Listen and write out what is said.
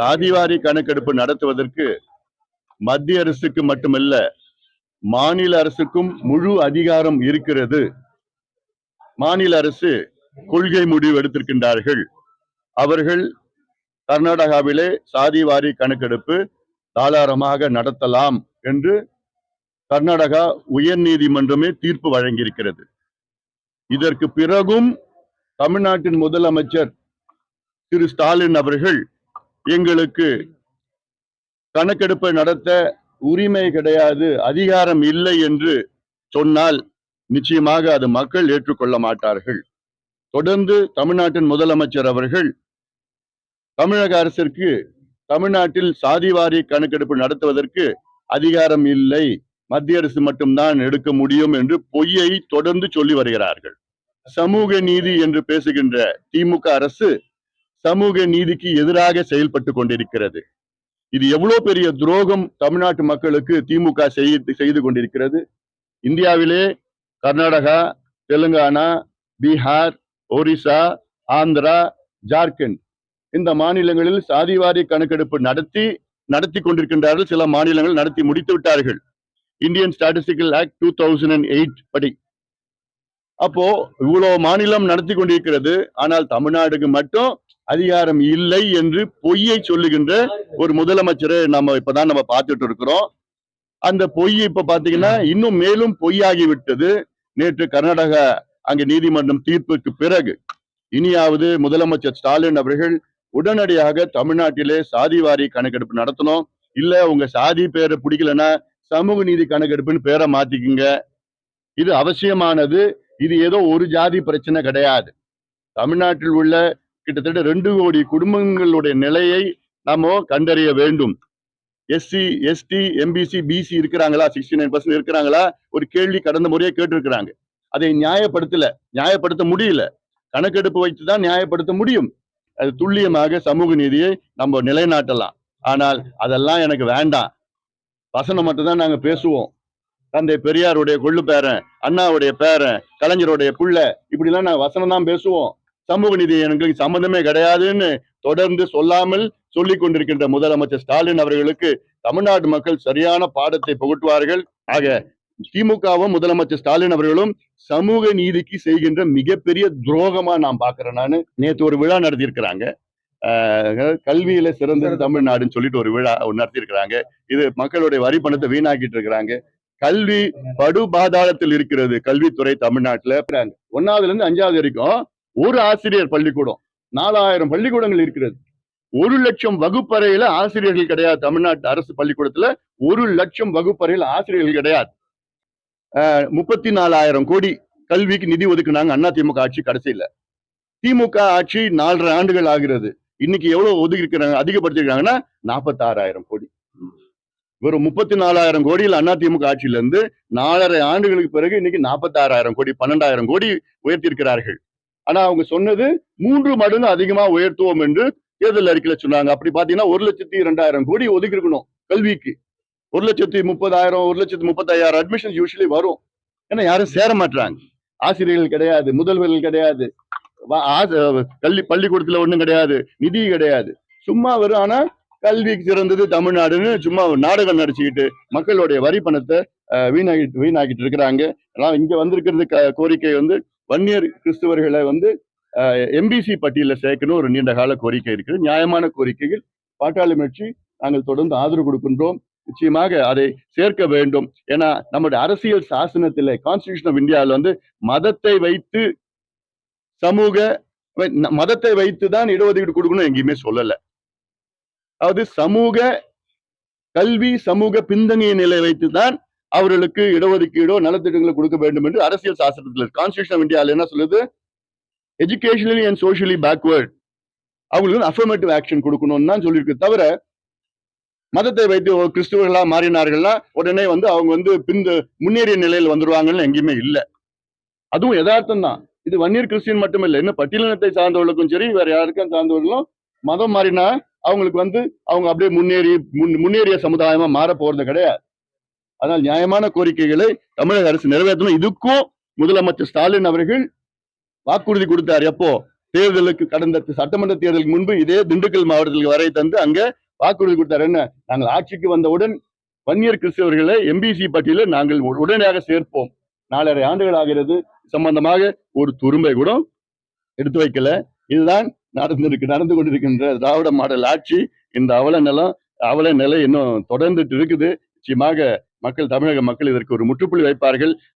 சாதிவாரி கணக்கெடுப்பு நடத்துவதற்கு மத்திய அரசுக்கு மட்டுமல்ல மாநில அரசுக்கும் முழு அதிகாரம் இருக்கிறது. மாநில அரசு கொள்கை முடிவு எடுத்திருக்கின்றார்கள். அவர்கள் கர்நாடகாவிலே சாதிவாரி கணக்கெடுப்பு தாராளமாக நடத்தலாம் என்று கர்நாடகா உயர் நீதிமன்றமே தீர்ப்பு வழங்கியிருக்கிறது. இதற்கு பிறகும் தமிழ்நாட்டின் முதலமைச்சர் திரு ஸ்டாலின் அவர்கள் எங்களுக்கு கணக்கெடுப்பை நடத்த உரிமை கிடையாது அதிகாரம் இல்லை என்று சொன்னால் நிச்சயமாக அது மக்கள் ஏற்றுக்கொள்ள மாட்டார்கள். தொடர்ந்து தமிழ்நாட்டின் முதலமைச்சர் அவர்கள் தமிழக அரசிற்கு தமிழ்நாட்டில் சாதிவாரி கணக்கெடுப்பு நடத்துவதற்கு அதிகாரம் இல்லை மத்திய அரசு மட்டும்தான் எடுக்க முடியும் என்று பொய்யை தொடர்ந்து சொல்லி வருகிறார்கள். சமூக நீதி என்று பேசுகின்ற திமுக அரசு சமூக நீதிக்கு எதிராக செயல்பட்டு கொண்டிருக்கிறது. இது எவ்வளவு பெரிய துரோகம் தமிழ்நாட்டு மக்களுக்கு திமுக செய்து செய்து கொண்டிருக்கிறது. இந்தியாவிலே கர்நாடகா தெலுங்கானா பீகார் ஒரிசா ஆந்திரா ஜார்க்கண்ட் இந்த மாநிலங்களில் சாதிவாரி கணக்கெடுப்பு நடத்தி நடத்தி கொண்டிருக்கின்றார்கள். சில மாநிலங்கள் நடத்தி முடித்து விட்டார்கள். Indian statistical act two thousand and eight படி. அப்போ இவ்வளவு மாநிலம் நடத்தி கொண்டிருக்கிறது. ஆனால் தமிழ்நாடுக்கு மட்டும் அதிகாரம் இல்லை என்று பொய்யை சொல்லுகின்ற ஒரு முதலமைச்சரை நம்ம இப்பதான் நம்ம பார்த்துட்டு இருக்கிறோம். அந்த பொய் இப்ப பாத்தீங்கன்னா இன்னும் மேலும் பொய்யாகி விட்டது நேற்று கர்நாடகா அங்கு நீதிமன்றம் தீர்ப்புக்கு பிறகு இனியாவது முதலமைச்சர் ஸ்டாலின் அவர்கள் உடனடியாக தமிழ்நாட்டிலே சாதிவாரி கணக்கெடுப்பு நடத்தணும். இல்ல உங்க சாதி பேரை பிடிக்கலன்னா சமூக நீதி கணக்கெடுப்புன்னு பேரை மாத்திக்குங்க. இது அவசியமானது. இது ஏதோ ஒரு ஜாதி பிரச்சனை கிடையாது. தமிழ்நாட்டில் உள்ள கிட்டத்தட்ட ரெண்டு கோடி குடும்பங்களுடைய நிலையை நாம கண்டறிய வேண்டும். எஸ்சி எஸ்டி எம்பிசி பிசி இருக்கிறாங்களா? சிக்ஸ்டி நைன் பர்சன்ட் இருக்கிறாங்களா? ஒரு கேள்வி கடந்த முறையே கேட்டிருக்கிறாங்க. அதை நியாயப்படுத்தல நியாயப்படுத்த முடியல. கணக்கெடுப்பு வைத்து தான் நியாயப்படுத்த முடியும். அது துல்லியமாக சமூக நீதியை நம்ம நிலைநாட்டலாம். ஆனால் அதெல்லாம் எனக்கு வேண்டாம். வசனம் மட்டும் தான் நாங்க பேசுவோம். தந்தை பெரியாருடைய கொள்ளு பேரன் அண்ணாவுடைய பேரன் கலைஞருடைய புள்ள இப்படிலாம் நாங்கள் வசனம் தான் பேசுவோம். சமூக நீதி எங்களுக்கு சம்பந்தமே கிடையாதுன்னு தொடர்ந்து சொல்லாமல் சொல்லிக் கொண்டிருக்கின்ற முதலமைச்சர் ஸ்டாலின் அவர்களுக்கு தமிழ்நாட்டு மக்கள் சரியான பாடத்தை புகட்டுவார்கள். ஆக திமுகவும் முதலமைச்சர் ஸ்டாலின் அவர்களும் சமூக நீதிக்கு செய்கின்ற மிகப்பெரிய துரோகமா நான் பாக்குறேன் நானு. நேத்து ஒரு விழா நடத்தியிருக்கிறாங்க. ஆஹ் கல்வியில சிறந்தது தமிழ்நாடுன்னு சொல்லிட்டு ஒரு விழா நடத்தியிருக்கிறாங்க. இது மக்களுடைய வரி பணத்தை வீணாக்கிட்டு இருக்கிறாங்க. கல்வி படு பாதாளத்தில் இருக்கிறது கல்வித்துறை தமிழ்நாட்டுல. ஒன்னாவதுல இருந்து அஞ்சாவது வரைக்கும் ஒரு ஆசிரியர் பள்ளிக்கூடம் நாலாயிரம் பள்ளிக்கூடங்கள் இருக்கிறது. ஒரு லட்சம் வகுப்பறையில ஆசிரியர்கள் கிடையாது. தமிழ்நாட்டு அரசு பள்ளிக்கூடத்துல ஒரு லட்சம் வகுப்பறையில ஆசிரியர்கள் கிடையாது. முப்பத்தி நாலாயிரம் கோடி கல்விக்கு நிதி ஒதுக்குனாங்க அண்ணா திமுக ஆட்சி கடைசியில. திமுக ஆட்சி நாலரை ஆண்டுகள் ஆகிறது. இன்னைக்கு எவ்வளவு ஒதுக்கி இருக்கிறாங்க அதிகப்படுத்திருக்காங்கன்னா நாற்பத்தாறாயிரம் கோடி. வெறும் முப்பத்தி நாலாயிரம் கோடியில் அண்ணா திமுக ஆட்சியில இருந்து நாலரை ஆண்டுகளுக்கு பிறகு இன்னைக்கு நாற்பத்தாறாயிரம் கோடி பன்னெண்டாயிரம் கோடி உயர்த்தியிருக்கிறார்கள். ஆனா அவங்க சொன்னது மூன்று மடங்கு அதிகமா உயர்த்துவோம் என்று தேர்தல் அறிக்கையில சொன்னாங்க. அப்படி பாத்தீங்கன்னா ஒரு லட்சத்தி இரண்டாயிரம் கோடி ஒதுக்கி இருக்கணும் கல்விக்கு. ஒரு லட்சத்தி முப்பதாயிரம் ஒரு லட்சத்தி முப்பத்தாயிரம் அட்மிஷன் யூஸ்வலி வரும். ஏன்னா யாரும் சேர மாட்டாங்க ஆசிரியர்கள் கிடையாது முதல்வர்கள் கிடையாது கல்வி பள்ளிக்கூடத்துல ஒன்றும் கிடையாது நிதி கிடையாது. சும்மா வரும். ஆனா கல்விக்கு சிறந்தது தமிழ்நாடுன்னு சும்மா ஒரு நாடகம் நடிச்சுக்கிட்டு மக்களுடைய வரி பணத்தை வீணாகிட்டு வீணாக்கிட்டு இருக்கிறாங்க. ஆனால் இங்க வந்திருக்கிறது க- கோரிக்கை வந்து வன்னியர் கிறிஸ்துவர்களை வந்து எம்பிசி பட்டியலில் சேர்க்கணும். ஒரு நீண்ட கால கோரிக்கை இருக்குது. நியாயமான கோரிக்கைகள் பாட்டாளி கட்சி நாங்கள் தொடர்ந்து ஆதரவு கொடுக்கின்றோம். நிச்சயமாக அதை சேர்க்க வேண்டும். ஏன்னா நம்முடைய அரசியல் சாசனத்தில் கான்ஸ்டியூஷன் ஆஃப் இந்தியாவில் வந்து மதத்தை வைத்து சமூக மதத்தை வைத்து தான் இடஒதுக்கீடு கொடுக்கணும் எங்கேயுமே சொல்லலை. அதாவது சமூக கல்வி சமூக பின்தங்கிய நிலை வைத்து தான் அவர்களுக்கு இடஒதுக்கீடோ நலத்திட்டங்களை கொடுக்க வேண்டும் என்று அரசியல் சாஸ்திரத்தில் கான்ஸ்டியூஷன் ஆஃப் இந்தியாவில் என்ன சொல்லுது? எஜுகேஷனலி அண்ட் சோஷியலி பேக்வேர்ட் அவங்களுக்கு அஃபர்மேட்டிவ் ஆக்ஷன் கொடுக்கணும்னு தான் சொல்லியிருக்கு தவிர மதத்தை வைத்து ஒரு கிறிஸ்துவர்களா மாறினார்கள்னா உடனே வந்து அவங்க வந்து பிந்த முன்னேறிய நிலையில் வந்துருவாங்கன்னு எங்கேயுமே இல்லை. அதுவும் யதார்த்தம் தான். இது வன்னியர் கிறிஸ்டின் மட்டும் இல்லை இன்னும் பட்டியலினத்தை சார்ந்தவர்களுக்கும் சரி வேற யாருக்கும் சார்ந்தவர்களும் மதம் மாறினா அவங்களுக்கு வந்து அவங்க அப்படியே முன்னேறி முன்- முன்னேறிய சமுதாயமா மாற போறது கிடையாது. அதனால் நியாயமான கோரிக்கைகளை தமிழக அரசு நிறைவேற்றணும். இதுக்கும் முதலமைச்சர் ஸ்டாலின் அவர்கள் வாக்குறுதி கொடுத்தார். எப்போ? தேர்தலுக்கு கடந்த சட்டமன்ற தேர்தலுக்கு முன்பு இதே திண்டுக்கல் மாவட்டத்திற்கு வரை தந்து அங்க வாக்குறுதி கொடுத்தார். என்ன? நாங்கள் ஆட்சிக்கு வந்தவுடன் வன்னியர் கிறிஸ்தவர்களை எம்பிசி பட்டியலில் நாங்கள் உடனடியாக சேர்ப்போம். நாலரை ஆண்டுகள் ஆகிறது. சம்பந்தமாக ஒரு துரும்பை கூட எடுத்து வைக்கல. இதுதான் நடந்திருக்கு நடந்து கொண்டிருக்கின்ற திராவிட மாடல் ஆட்சி. இந்த அவல நிலம் அவல நிலை இன்னும் தொடர்ந்துட்டு இருக்குது. நிச்சயமாக மக்கள் தமிழக மக்கள் இதற்கு ஒரு முற்றுப்புள்ளி வைப்பார்கள்.